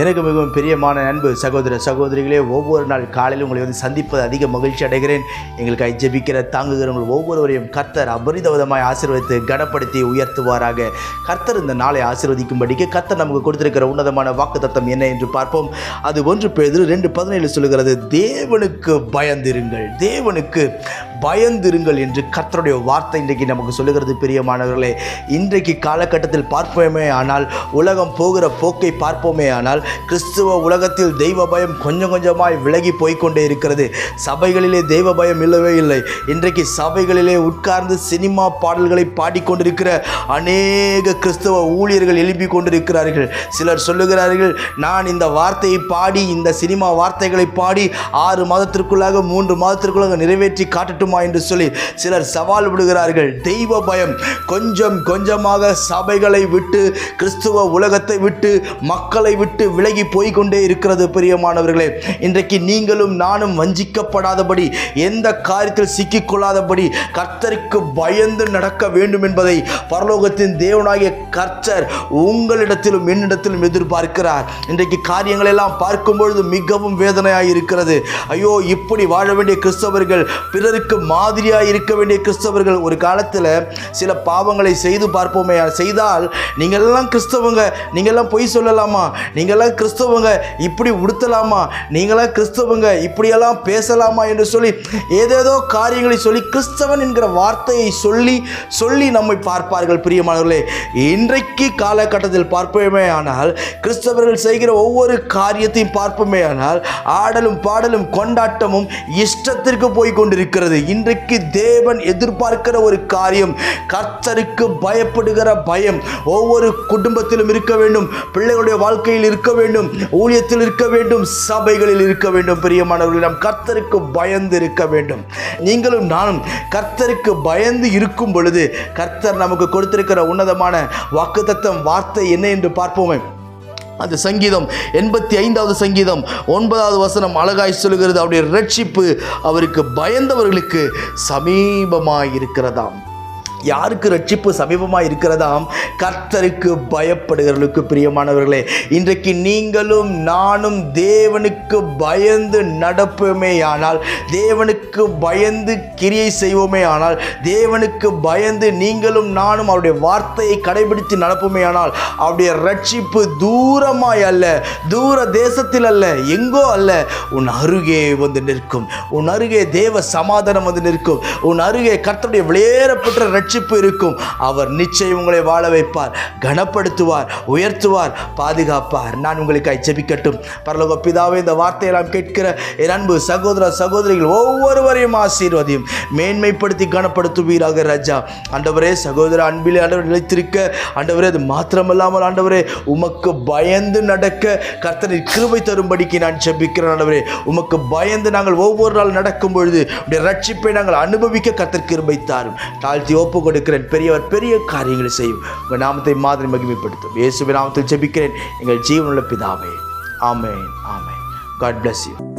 எனக்கு மிகவும் பிரியமான அன்பு சகோதர சகோதரிகளே ஒவ்வொரு நாள் காலையில் உங்களை வந்து சந்திப்பது அதிக மகிழ்ச்சி அடைகிறேன். எங்களுக்காக ஜெபிக்கிற தாங்குகிறவங்கள் ஒவ்வொருவரையும் கர்த்தர் அபரிதவிதமாய் ஆசீர்வதித்து கனப்படுத்தி உயர்த்துவாராக. கர்த்தர் இந்த நாளை ஆசீர்வதிக்கும்படிக்கு கர்த்தர் நமக்கு கொடுத்திருக்கிற உன்னதமான வாக்குத்தத்தம் என்ன என்று பார்ப்போம். அது ஒன்று பேர் ரெண்டு பதினேழு சொல்லுகிறது தேவனுக்கு பயந்திருங்கள். தேவனுக்கு பயந்திருங்கள் என்று கர்த்தருடைய வார்த்தை இன்றைக்கு நமக்கு சொல்லுகிறது பிரியமானவர்களே. இன்றைக்கு காலகட்டத்தில் பார்ப்போமே ஆனால் உலகம் போகிற போக்கை பார்ப்போமே ஆனால் கிறிஸ்துவ உலகத்தில் தெய்வ பயம் கொஞ்சம் கொஞ்சமாய் விலகி போய்க்கொண்டே இருக்கிறது. சபைகளிலே தெய்வ பயம் இல்லவே இல்லை. இன்றைக்கு சபைகளிலே உட்கார்ந்து சினிமா பாடல்களை பாடிக்கொண்டிருக்கிற அநேக கிறிஸ்தவ ஊழியர்கள் எழுப்பி கொண்டிருக்கிறார்கள். சிலர் சொல்லுகிறார்கள் நான் இந்த வார்த்தையை பாடி இந்த சினிமா வார்த்தைகளை பாடி ஆறு மாதத்திற்குள்ளாக மூன்று மாதத்திற்குள்ளாக நிறைவேற்றி காட்டட்டும்? என்று சொல்லி சிலர் சவால் விடுகிறார்கள். தெய்வ பயம். கொஞ்சம் கொஞ்சமாக சபைகளை விட்டு கிறிஸ்துவ உலகத்தை விட்டு மக்களை விட்டு விலகி போய்க்கொண்டே இருக்கிறது பிரியமானவர்களே. இன்றைக்கு நீங்களும் நானும் வஞ்சிக்கப்படாதபடி எந்த காரியத்தில் சிக்கிக்கொள்ளாதபடி கர்த்தருக்கு பயந்து நடக்க வேண்டும் என்பதை பரலோகத்தின் தேவனாகிய கர்த்தர் உங்களிடத்திலும் என்னிடத்திலும் எதிர்பார்க்கிறார். இன்றைக்கு காரியங்கள் எல்லாம் பார்க்கும் பொழுது மிகவும் வேதனையாக இருக்கிறது. ஐயோ இப்படி வாழ வேண்டிய கிறிஸ்தவர்கள் பிறருக்கு மாதிரியாக இருக்க வேண்டிய கிறிஸ்தவர்கள் ஒரு காலத்தில் சில பாவங்களை செய்து பார்ப்போமே. செய்தால் நீங்கள்லாம் கிறிஸ்தவங்க நீங்கள்லாம் பொய் சொல்லலாமா? நீங்கள்லாம் கிறிஸ்தவங்க இப்படி உடுத்தலாமா? நீங்களாம் கிறிஸ்தவங்க இப்படியெல்லாம் பேசலாமா? என்று சொல்லி ஏதேதோ காரியங்களை சொல்லி கிறிஸ்தவன் என்கிற வார்த்தையை சொல்லி சொல்லி நம்மை பார்ப்பார்கள் பிரியமானவர்களே. இன்றைக்கு காலகட்டத்தில் பார்ப்போமே ஆனால் கிறிஸ்தவர்கள் செய்கிற ஒவ்வொரு காரியத்தையும் பார்ப்போமே ஆனால் ஆடலும் பாடலும் கொண்டாட்டமும் இஷ்டத்திற்கு போய் கொண்டிருக்கிறது. இன்றைக்கு தேவன் எதிர்பார்க்கிற ஒரு காரியம் கர்த்தருக்கு பயப்படுகிற பயம். ஒவ்வொரு குடும்பத்திலும் இருக்க வேண்டும் பிள்ளைகளுடைய வாழ்க்கையில் இருக்க வேண்டும் ஊழியத்தில் இருக்க வேண்டும் சபைகளில் இருக்க வேண்டும். பிரியமானவர்கள் நாம் கர்த்தருக்கு பயந்து இருக்க வேண்டும். நீங்களும் நானும் கர்த்தருக்கு பயந்து இருக்கும் பொழுது கர்த்தர் நமக்கு கொடுத்திருக்கிற உன்னதமான வாக்குத்தத்தம் வார்த்தை என்ன என்று பார்ப்போமே. அந்த சங்கீதம் எண்பத்தி ஐந்தாவது சங்கீதம் ஒன்பதாவது வசனம் அழகாய் சொல்லுகிறது. அவருடைய ரட்சிப்பு அவருக்கு பயந்தவர்களுக்கு சமீபமாய் இருக்கிறதாம் யாருக்கு ரட்சிப்பு சமீபமாக இருக்கிறதாம்? கர்த்தருக்கு பயப்படுகிறவர்களுக்கு பிரியமானவர்களே இன்றைக்கு நீங்களும் நானும் தேவனுக்கு பயந்து நடப்போமே ஆனால் தேவனுக்கு பயந்து கிரியை செய்வோமே ஆனால் தேவனுக்கு பயந்து நீங்களும் நானும் அவருடைய வார்த்தையை கடைபிடித்து நடப்போமே ஆனால் அவருடைய ரட்சிப்பு தூரமாய் அல்ல தூர தேசத்தில் அல்ல எங்கோ அல்ல. உன் அருகே வந்து நிற்கும். உன் அருகே தேவ சமாதானம் வந்து நிற்கும். உன் அருகே கர்த்தருடைய வெளியேறப்பட்ட ரட்சிப்பு இருக்கும். அவர் நிச்சயம் உங்களை வாழ வைப்பார் கனப்படுத்துவார் உயர்த்துவார் பாதுகாப்பார். நான் உங்களுக்கு ஜெபிக்கட்டும். பரலோக பிதாவே இந்த வார்த்தையெல்லாம் கேட்கிற என் அன்பு சகோதர சகோதரிகள் ஒவ்வொருவரையும் ஆசீர்வதியும். மேன்மைப்படுத்தி கனப்படுத்துவீராக ராஜா. ஆண்டவரே சகோதர அன்பிலே ஆண்டவர் நிலைத்திருக்க ஆண்டவரே அது மாத்திரமல்லாமல் ஆண்டவரே உமக்கு பயந்து நடக்க கர்த்தரின் கிருபை தரும்படிக்கு நான் ஜெபிக்கிறேன் ஆண்டவரே. உமக்கு பயந்து நாங்கள் ஒவ்வொரு நாள் நடக்கும் பொழுது ரட்சிப்பை நாங்கள் அனுபவிக்க கர்த்தர் கிருபை தாரும். தாழ்த்தி ஒப்பு கொடுக்கிறேன். பெரியவர் பெரிய காரியங்களை செய்யும். உங்கள் நாமத்தை மாதிரி மகிமைப்படுத்தும். இயேசுவின் நாமத்தில் ஜெபிக்கிறேன். எங்கள் ஜீவனுள்ள பிதாவே. ஆமென் ஆமென். God bless you